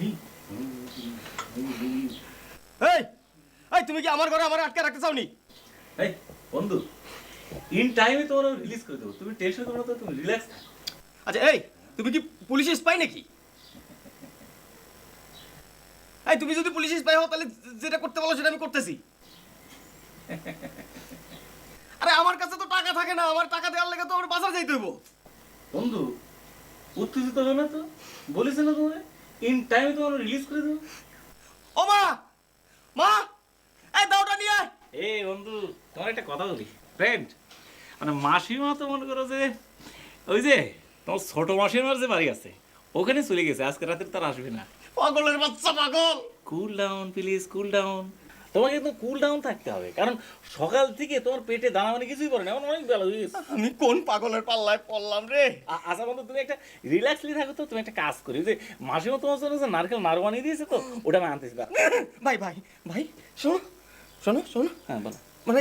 এই এই তুমি কি আমার ঘরে আমার আটকে রাখতে চাওনি? এই বন্ধু ইন টাইমে তোমার রিলিজ করে দেবো। তুমি টেনশন করো না তো তুমি রিল্যাক্স আচ্ছা এই তুমি কি পুলিশ স্পাই নাকি? এই তুমি যদি পুলিশ স্পাই হও তাহলে যেটা করতে বলো সেটা আমি করতেছি। আরে আমার কাছে তো টাকা থাকে না আমার টাকা দেওয়ার লেগে তো আমার বাজার যাইতে হইব। বন্ধু উত্তেজিত হবে না তো বলিস না তোমার ইন টাইমে তোমার রিলিজ করে দেবো। ও মা! মা! এই দাওটা নিয়ে আয়। এই বন্ধু তোমার একটা কথা বলি। ফ্রেন্ড মানে মাসিমা তো মনে করো যে ওই যে তোমার ছোট মাসিমার যে বাড়ি আছে ওখানে চলে গেছে। আজকে রাতে তার আসবে না। পাগলের বাচ্চা পাগল! Cool down please cool down তোমাকে কিন্তু কুল ডাউন থাকতে হবে। কারণ সকাল থেকে তোমার পেটে দানা মানে কিছুই পড়ে না এখন অনেক বেলা হয়ে গেছে। আমি কোন পাগলের পাল্লায় পড়লাম রে? আচ্ছা বন্ধু তুমি একটা রিল্যাক্সলি থাকো তো তুমি একটা কাজ করি। যে মাসিমা তোমার জন্য যে নারকেল নাড়ু বানিয়ে দিয়েছে তো ওটা আমি আনতেছি। ভাই ভাই ভাই শোনো শোনো শোনো। হ্যাঁ বলো। মানে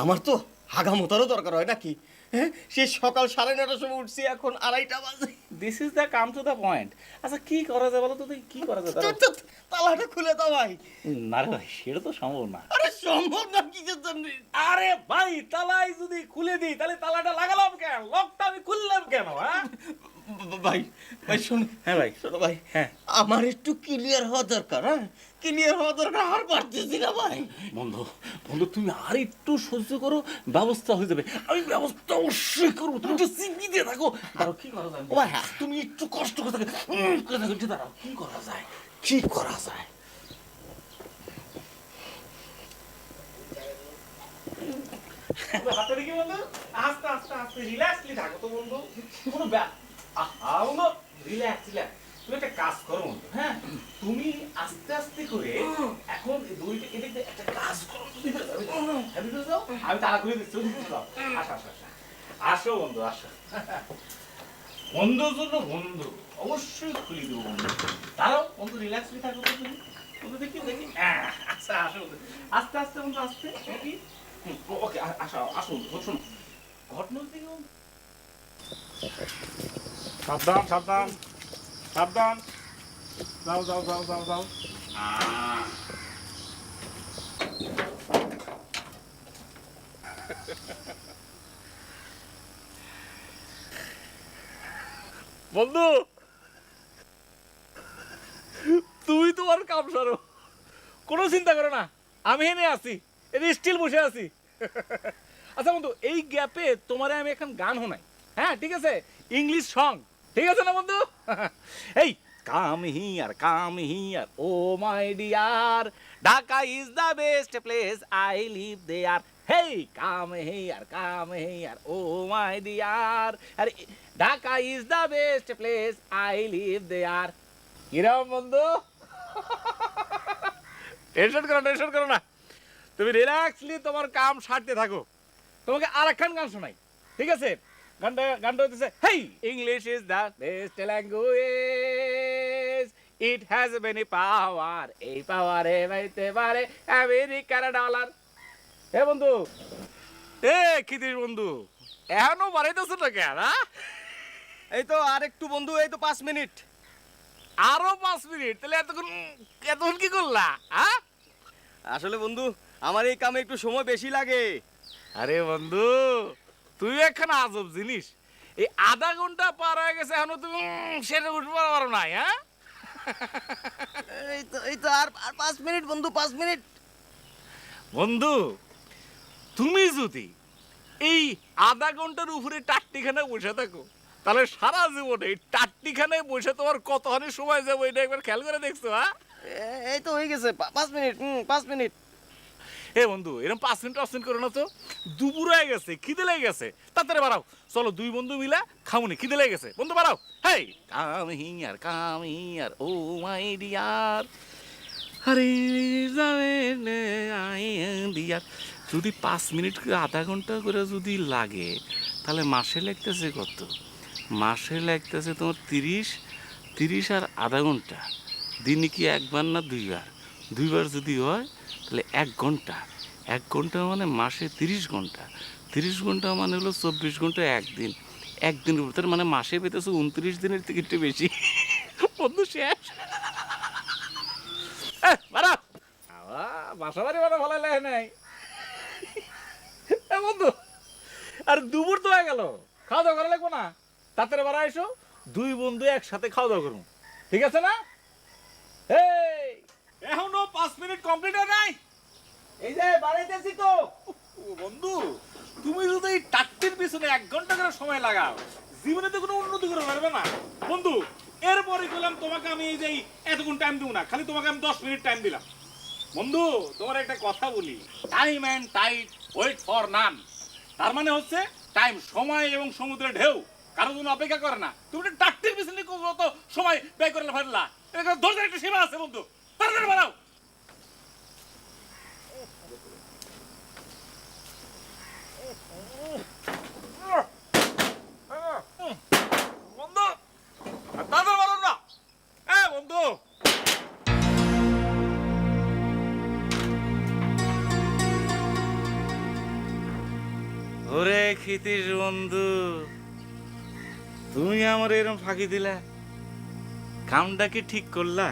আমার তো হাগামতারও দরকার হয় নাকি? হ্যাঁ? সে সকাল সাড়ে নটার সময় উঠছি এখন আড়াইটা বাজে। This is the come to the point আচ্ছা কি করা যায় বলো তো তুই কি করা যায়? তালাটা খুলে দাও ভাই। না রে ভাই সেটা তো সম্ভব না। আরে সম্ভব না জন্য? আরে ভাই তালাই যদি খুলে দিই তাহলে তালাটা লাগালাম কেন? লকটা আমি খুললাম কেন হ্যাঁ? ভাই ভাই শোনো হ্যাঁ ভাই। শোনো ভাই হ্যাঁ। আমার একটু ক্লিয়ার হওয়া দরকার হ্যাঁ? ক্লিয়ার হওয়া দরকার আর পারতেছি না ভাই? বন্ধু বন্ধু তুমি আর একটু সহ্য করো ব্যবস্থা হয়ে যাবে। আমি ব্যবস্থা অবশ্যই করব। তুমি একটু সিপি দিয়ে থাকো। দাঁড়াও কি করা যায়? ও ভাই হ্যাঁ। তুমি একটু কষ্ট করে থাকো। করে থাকো দাঁড়াও। কি করা যায়? কি করা যায়? হাতে রেখে বন্ধু। আস্তে আস্তে আস্তে রিল্যাক্সলি থাকো তো বন্ধু। কোনো ব্যা আহা রিল্যাক্স রিল্যাক্স তুমি একটা কাজ করো। বন্ধু হ্যাঁ? তুমি আস্তে আস্তে করে এখন দুইটা এদিক দিয়ে একটা কাজ করো। তুমি হ্যাঁ, যাও আমি তারা দিচ্ছি যাও আসো আসো আসো। আসো বন্ধু আসো। বন্ধুর জন্য বন্ধু অবশ্যই খুলি দেবো বন্ধু। দাঁড়াও বন্ধু রিল্যাক্সলি থাকো তো তুমি বন্ধু দেখি দেখি। হ্যাঁ, আচ্ছা আসো আস্তে আস্তে বন্ধু আস্তে হুম, ওকে আসো আসো বন্ধু শোনো ঘটনার দিকে বন্ধু। সাবধান সাবধান। সাবধান। যাও যাও যাও যাও যাও। বন্ধু তুই তোমার কাম সারো। কোনো চিন্তা করো না, আমি এনে আছি, এনে স্টিল বসে আছি। আচ্ছা বন্ধু, এই গ্যাপে তোমারে আমি এখন গান শোনাই। হ্যাঁ ঠিক আছে? ইংলিশ সং ঠিক আছে না, বন্ধু? এই come here come here oh my dear Dhaka is the best place I live there hey come here come here oh my dear আরে Dhaka is the best place I live the there কিরম বন্ধু? Tension করো tension করো না। তুমি relaxly তোমার কাম সারতে থাকো। তোমাকে আর একখান গান শোনাই। ঠিক আছে? গানটা গানটা হইতেছে hey English is the best language it has many power এই পাওয়ারে পাইতে পারে আমেরিকার ডলার হে বন্ধু। এ খিদির বন্ধু? এখনও বাড়াইতেছ না কেন হ্যাঁ? এই তো আর একটু বন্ধু এই তো পাঁচ মিনিট। আরও পাঁচ মিনিট? তাহলে এতক্ষণ এতক্ষণ কি করলা হ্যাঁ? আসলে বন্ধু আমার এই কামে একটু সময় বেশি লাগে। আরে বন্ধু তুই এখন আজব জিনিস। এই আধা ঘণ্টা পার হয়ে গেছে এখনও তুমি সেটা উঠতে পারো নাই হ্যাঁ? এই তো এই তো আর আর পাঁচ মিনিট বন্ধু পাঁচ মিনিট। বন্ধু তুমি যদি এই আধা ঘণ্টার উপরে টাট্টিখানে বসে থাকো তাহলে সারা জীবনে এই টাট্টিখানে বসে তোমার কতখানি সময় যাব এটা একবার খেয়াল করে দেখছ হ্যাঁ? এই তো হয়ে গেছে পাঁচ মিনিট হুম পাঁচ মিনিট। এ বন্ধু এরকম পাঁচ মিনিট পাঁচ মিনিট করো না তো? দুপুর হয়ে গেছে, খিদে লেগে গেছে। তাড়াতাড়ি বাড়াও। চলো দুই বন্ধু মিলা খামুনি খিদে লেগে গেছে। বন্ধু, বাড়াও। Hey! Come here come here, oh my dear. আরে ডিয়ার। যদি পাঁচ মিনিট আধা ঘণ্টা করে যদি লাগে, তাহলে মাসে লাগতেছে কত? মাসে লাগতেছে তোমার তিরিশ তিরিশ আর আধা ঘণ্টা। দিনে কি একবার না দুইবার? দুইবার যদি হয়, তাহলে এক ঘণ্টা। এক ঘণ্টা মানে মাসে তিরিশ ঘণ্টা। তিরিশ ঘণ্টা মানে হলো চব্বিশ ঘণ্টা একদিন। একদিনের উপর, তার মানে মাসে পেতেছে উনত্রিশ দিনের একটু বেশি। বন্ধু, শেষ। বাসা বাড়ি বাড়া ভালো লাগে নাই। বন্ধু, আর দুপুর তো হয়ে গেল। খাওয়া দাওয়া করা লাগবো না। তাড়াতাড়ি বাড়া এসো দুই বন্ধু একসাথে খাওয়া দাওয়া করুন ঠিক আছে না? পাঁচ মিনিট কমপ্লিট হয় নাই? এই যে বাড়াইতেছি তো। বন্ধু তুমি যদি এই টাট্টির পিছনে এক ঘণ্টা করে সময় লাগাও। জীবনে তো কোনো উন্নতি করে পারবে না। বন্ধু এরপরে বললাম তোমাকে আমি এই যে এতক্ষণ টাইম দেবো না খালি তোমাকে আমি দশ মিনিট টাইম দিলাম। বন্ধু তোমার একটা কথা বলি। Time and tide wait for none তার মানে হচ্ছে টাইম সময় এবং সমুদ্রের ঢেউ কারও জন্য অপেক্ষা করে না। তুমি টাট্টির পিছনে কত সময় ব্যয় করে ফেললা? এটা দরজার একটা সীমা আছে বন্ধু। তাড়াতাড়ি বাড়াও। ওরে ক্ষিতিশ বন্ধু তুমি আমার এরম ফাঁকি দিলা কামটা কি ঠিক করলা?